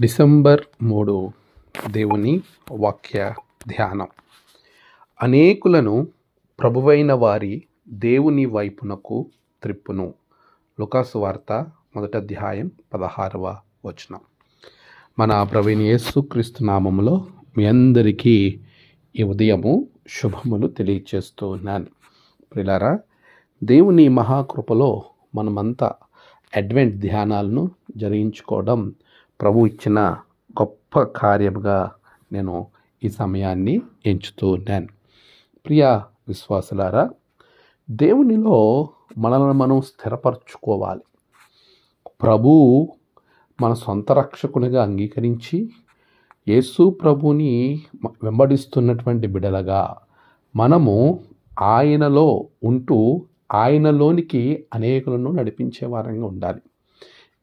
December మూడు దేవుని వాక్య ధ్యానం. అనేకులను ప్రభువైన వారి దేవుని వైపునకు త్రిప్పును. లుకాసు వార్త మొదట అధ్యాయం పదహారవ వచనం. మన ప్రవీణ్ యేసుక్రీస్తు నామములో మీ అందరికీ ఈ ఉదయము శుభములు తెలియచేస్తూ ఉన్నాను ప్రిలారా దేవుని మహాకృపలో మనమంతా అడ్వెంట్ ధ్యానాలను జరిగించుకోవడం ప్రభు ఇచ్చిన గొప్ప కార్యముగా నేను ఈ సమయాన్ని ఎంచుతూ ఉన్నాను. ప్రియ విశ్వాసులారా దేవునిలో మనల్ని మనం స్థిరపరచుకోవాలి. ప్రభు మన సొంత రక్షకునిగా అంగీకరించి యేసు ప్రభుని వెంబడిస్తున్నటువంటి బిడలగా మనము ఆయనలో ఉంటూ ఆయనలోనికి అనేకులను నడిపించే వారంగా ఉండాలి.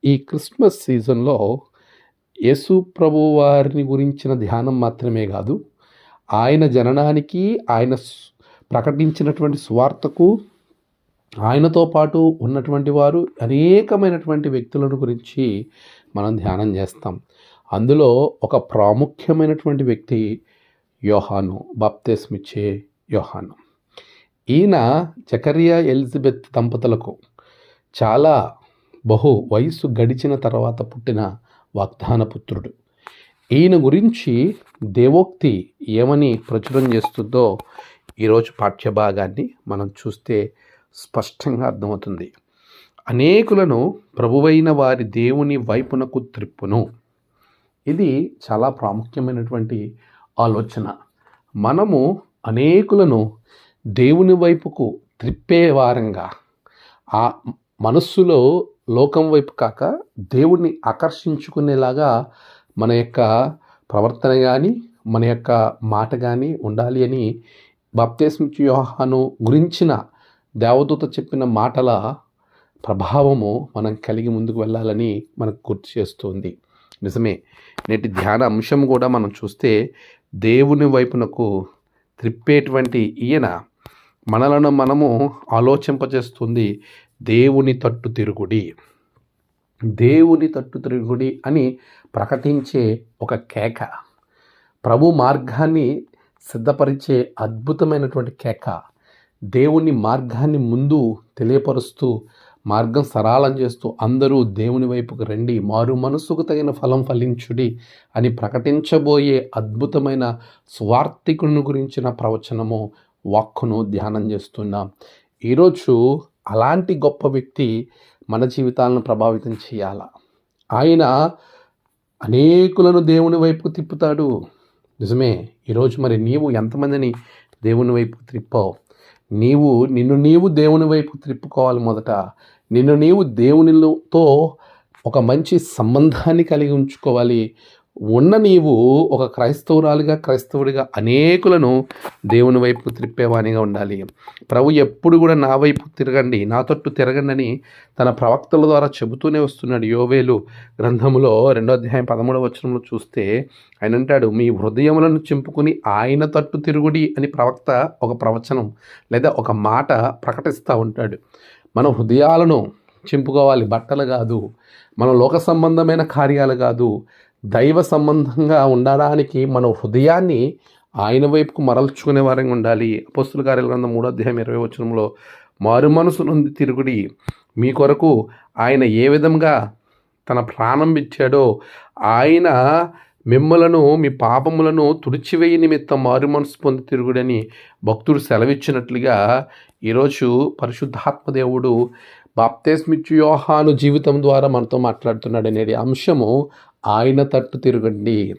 ఈ క్రిస్మస్ సీజన్లో యేసు ప్రభు వారిని గురించిన ధ్యానం మాత్రమే కాదు ఆయన జననానికి ఆయన ప్రకటించినటువంటి స్వార్థకు ఆయనతో పాటు ఉన్నటువంటి వారు అనేకమైనటువంటి వ్యక్తులను గురించి మనం ధ్యానం చేస్తాం. అందులో ఒక ప్రాముఖ్యమైనటువంటి వ్యక్తి యోహాను బాప్తేస్మిచ్చే యోహాను. ఈయన జకరియా ఎలిజబెత్ దంపతులకు చాలా బహు వయసు గడిచిన తర్వాత పుట్టిన వాగ్దాన పుత్రుడు. ఈయన గురించి దేవోక్తి ఏమని ప్రచురం చేస్తుందో ఈరోజు పాఠ్యభాగాన్ని మనం చూస్తే స్పష్టంగా అర్థమవుతుంది. అనేకులను ప్రభువైన వారి దేవుని వైపునకు త్రిప్పును. ఇది చాలా ప్రాముఖ్యమైనటువంటి ఆలోచన. మనము అనేకులను దేవుని వైపుకు త్రిప్పే వారంగా ఆ మనస్సులో లోకం వైపు కాక దేవుణ్ణి ఆకర్షించుకునేలాగా మన యొక్క ప్రవర్తన కానీ మన యొక్క మాట కానీ ఉండాలి అని బాప్తేస్మిచ్చి యోహాను గురించిన దేవదూత చెప్పిన మాటల ప్రభావము మనం కలిగి ముందుకు వెళ్ళాలని మనకు గుర్తు చేస్తుంది. నిజమే నేటి ధ్యాన అంశం కూడా మనం చూస్తే దేవుని వైపునకు త్రిప్పేటువంటి ఈయన మనలను మనము ఆలోచింపజేస్తుంది. దేవుని తట్టు తిరుగుడి. దేవుని తట్టు తిరుగుడి అని ప్రకటించే ఒక కేక. ప్రభు మార్గాన్ని సిద్ధపరిచే అద్భుతమైనటువంటి కేక. దేవుని మార్గాన్ని ముందు తెలియపరుస్తూ మార్గం సరళం చేస్తూ అందరూ దేవుని వైపుకు రండి. మారు మనసుకు తగిన ఫలం ఫలించుడి అని ప్రకటించబోయే అద్భుతమైన స్వార్థికుని గురించిన ప్రవచనము వాక్కును ధ్యానం చేస్తున్నాం. ఈరోజు అలాంటి గొప్ప వ్యక్తి మన జీవితాలను ప్రభావితం చేయాల? ఆయన అనేకులను దేవుని వైపుకు తిప్పుతాడు. నిజమే. ఈరోజు మరి నీవు ఎంతమందిని దేవుని వైపు త్రిప్పావు నీవు నిన్ను నీవు దేవుని వైపు త్రిప్పుకోవాలి మొదట. నిన్ను నీవు దేవునితో ఒక మంచి సంబంధాన్ని కలిగి ఉంచుకోవాలి. ఉన్న నీవు ఒక క్రైస్తవురాలుగా క్రైస్తవుడిగా అనేకులను దేవుని వైపు త్రిప్పేవానిగా ఉండాలి. ప్రభు ఎప్పుడు కూడా నా వైపు తిరగండి నా తట్టు తిరగండి అని తన ప్రవక్తల ద్వారా చెబుతూనే వస్తున్నాడు. యోవేలు గ్రంథములో రెండో అధ్యాయం పదమూడవ వచనంలో చూస్తే ఆయన అంటాడు మీ హృదయములను చింపుకుని ఆయన తట్టు తిరుగుడి అని ప్రవక్త ఒక ప్రవచనం లేదా ఒక మాట ప్రకటిస్తూ ఉంటాడు. మన హృదయాలను చింపుకోవాలి బట్టలు కాదు. మన లోక సంబంధమైన కార్యాలు కాదు. దైవ సంబంధంగా ఉండడానికి మన హృదయాన్ని ఆయన వైపుకు మరల్చుకునే వారంగా ఉండాలి. అపస్తుల కార్యాల గ్రంథం మూడో అధ్యాయం ఇరవై వచనంలో మారు మనసు నుండి తిరుగుడి. మీ కొరకు ఆయన ఏ విధంగా తన ప్రాణం ఇచ్చాడో ఆయన మిమ్మలను మీ పాపములను తుడిచివేయ నిమిత్తం మారు మనసు పొంది తిరుగుడని భక్తుడు సెలవిచ్చినట్లుగా ఈరోజు పరిశుద్ధాత్మదేవుడు బాప్తేస్మిచ్చు యోహాను జీవితం ద్వారా మనతో మాట్లాడుతున్నాడు అనేది అంశము ఆయన తట్టు తిరగండి.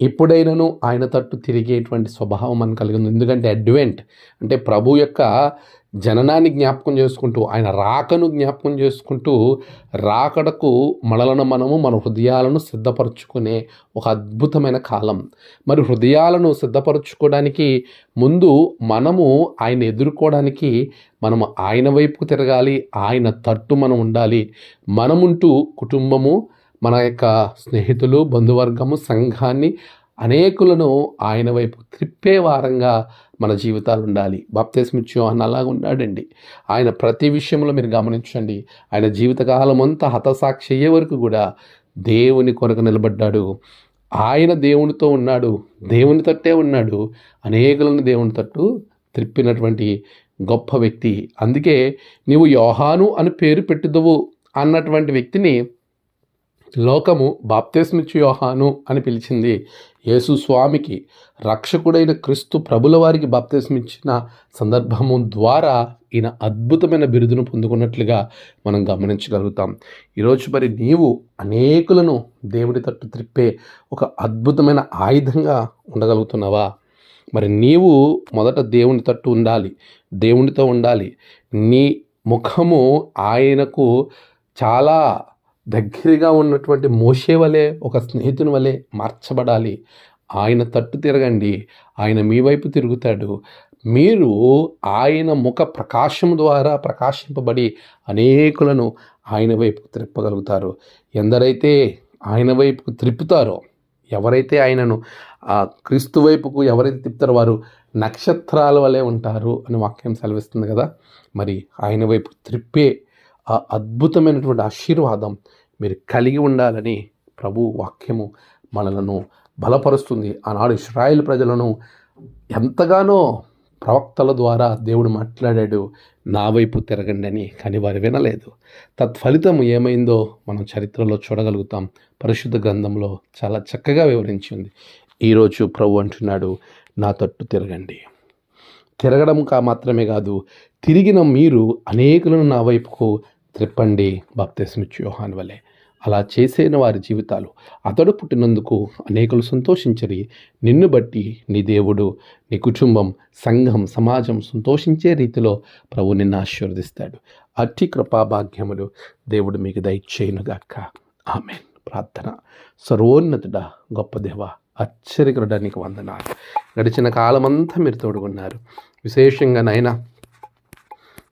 ఎప్పుడైనాను ఆయన తట్టు తిరిగేటువంటి స్వభావం మనకు కలిగింది. ఎందుకంటే అడ్వెంట్ అంటే ప్రభు యొక్క జననాన్ని జ్ఞాపకం చేసుకుంటూ ఆయన రాకను జ్ఞాపకం చేసుకుంటూ రాకడకు మనలను మనము మన హృదయాలను సిద్ధపరచుకునే ఒక అద్భుతమైన కాలం. మరి హృదయాలను సిద్ధపరచుకోవడానికి ముందు మనము ఆయన ఎదుర్కోవడానికి మనము ఆయన వైపుకు తిరగాలి ఆయన తట్టు మనం ఉండాలి. మనముంటూ కుటుంబము మన యొక్క స్నేహితులు బంధువర్గము సంఘాన్ని అనేకులను ఆయన వైపు త్రిప్పే వారంగా మన జీవితాలు ఉండాలి. బాప్తేస్మిచ్చు అన్న అలాగా ఉన్నాడండి. ఆయన ప్రతి విషయంలో మీరు గమనించండి. ఆయన జీవితకాలం అంతా హతసాక్షి అయ్యే వరకు కూడా దేవుని కొరకు నిలబడ్డాడు. ఆయన దేవునితో ఉన్నాడు. దేవుని తట్టే ఉన్నాడు. అనేకులను దేవుని తట్టు త్రిప్పినటువంటి గొప్ప వ్యక్తి. అందుకే నీవు యోహాను అని పేరు పెట్టుదువు అన్నటువంటి వ్యక్తిని లోకము బాప్తిస్మిచ్చు యోహాను అని పిలిచింది యేసు స్వామికి. రక్షకుడైన క్రీస్తు ప్రభుల వారికి బాప్తిస్మిచ్చిన సందర్భము ద్వారా ఈయన అద్భుతమైన బిరుదును పొందుకున్నట్లుగా మనం గమనించగలుగుతాం. ఈరోజు మరి నీవు అనేకులను దేవుడి తట్టు త్రిప్పే ఒక అద్భుతమైన ఆయుధంగా ఉండగలుగుతున్నావా? మరి నీవు మొదట దేవుని తట్టు ఉండాలి దేవునితో ఉండాలి. నీ ముఖము ఆయనకు చాలా దగ్గరగా ఉన్నటువంటి మోషే వలె ఒక స్నేహితుని వలె మార్చబడాలి. ఆయన తట్టు తిరగండి. ఆయన మీ వైపు తిరుగుతాడు. మీరు ఆయన ముఖ ప్రకాశం ద్వారా ప్రకాశింపబడి అనేకులను ఆయన వైపు త్రిప్పగలుగుతారు ఎందరైతే ఆయన వైపుకు త్రిప్పుతారో ఎవరైతే ఆయనను ఆ క్రీస్తు వైపుకు ఎవరైతే తిప్పుతారో వారు నక్షత్రాల వలె ఉంటారు అని వాక్యం సెలవిస్తుంది కదా. మరి ఆయన వైపు త్రిప్పే ఆ అద్భుతమైనటువంటి ఆశీర్వాదం మీరు కలిగి ఉండాలని ప్రభు వాక్యము మనలను బలపరుస్తుంది. ఆనాడు ఇస్రాయేల్ ప్రజలను ఎంతగానో ప్రవక్తల ద్వారా దేవుడు మాట్లాడాడు నా వైపు తిరగండి అని కానీ వారు వినలేదు. తత్ఫలితం ఏమైందో మనం చరిత్రలో చూడగలుగుతాం. పరిశుద్ధ గ్రంథంలో చాలా చక్కగా వివరించింది ఈరోజు ప్రభు అంటున్నాడు నా తట్టు తిరగండి. తిరగడం కా మాత్రమే కాదు తిరిగిన మీరు అనేకులను నా వైపుకు త్రిప్పండి బాప్తిస్మిచ్చు యోహాన్ వలె. అలా చేసిన వారి జీవితాలు అతడు పుట్టినందుకు అనేకులు సంతోషించరి. నిన్ను బట్టి నీ దేవుడు నీ కుటుంబం సంఘం సమాజం సంతోషించే రీతిలో ప్రభు నిన్ను ఆశీర్వదిస్తాడు. అట్టి కృపాభాగ్యములు దేవుడు మీకు దయచేయునుగాక. ఆమె ప్రార్థన. సర్వోన్నతుడ గొప్ప దేవ ఆశ్చర్యకరుడానికి వందనాలు. గడిచిన కాలమంతా మీరు తోడుకున్నారు విశేషంగా నైనా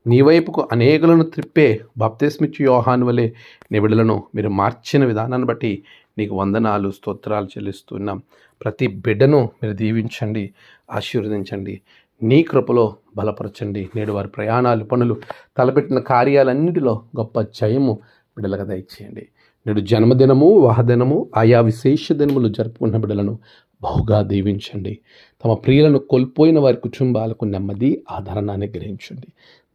నీ వైపుకు అనేకులను త్రిప్పే బాప్తిస్మిచ్చు యోహాన్ వలె నిబిడలను మీరు మార్చిన విధానాన్ని బట్టి నీకు వందనాలు స్తోత్రాలు చెల్లిస్తున్నాం. ప్రతి బిడ్డను మీరు దీవించండి ఆశీర్వదించండి. నీ కృపలో బలపరచండి. నేడు వారి ప్రయాణాలు పనులు తలపెట్టిన కార్యాలన్నిటిలో గొప్ప జయము బిడ్డలకు దయచేయండి. నేడు జన్మదినము వాహదినము ఆయా విశేష దినములు జరుపుకున్న బిడ్డలను బహుగా దీవించండి. తమ ప్రియులను కోల్పోయిన వారి కుటుంబాలకు నెమ్మది ఆదరణ గ్రహించండి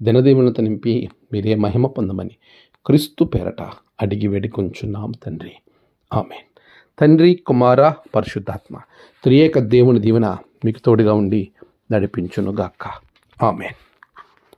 దినదీవులతో నింపి మీరే మహిమ పొందమని క్రీస్తు పేరట అడిగి వేడుకొంచున్నాం తండ్రి. ఆమె తండ్రి కుమార పరిశుద్ధాత్మ త్రియేక దేవుని దీవెన మీకు తోడుగా ఉండి నడిపించునుగాక. ఆమెన్.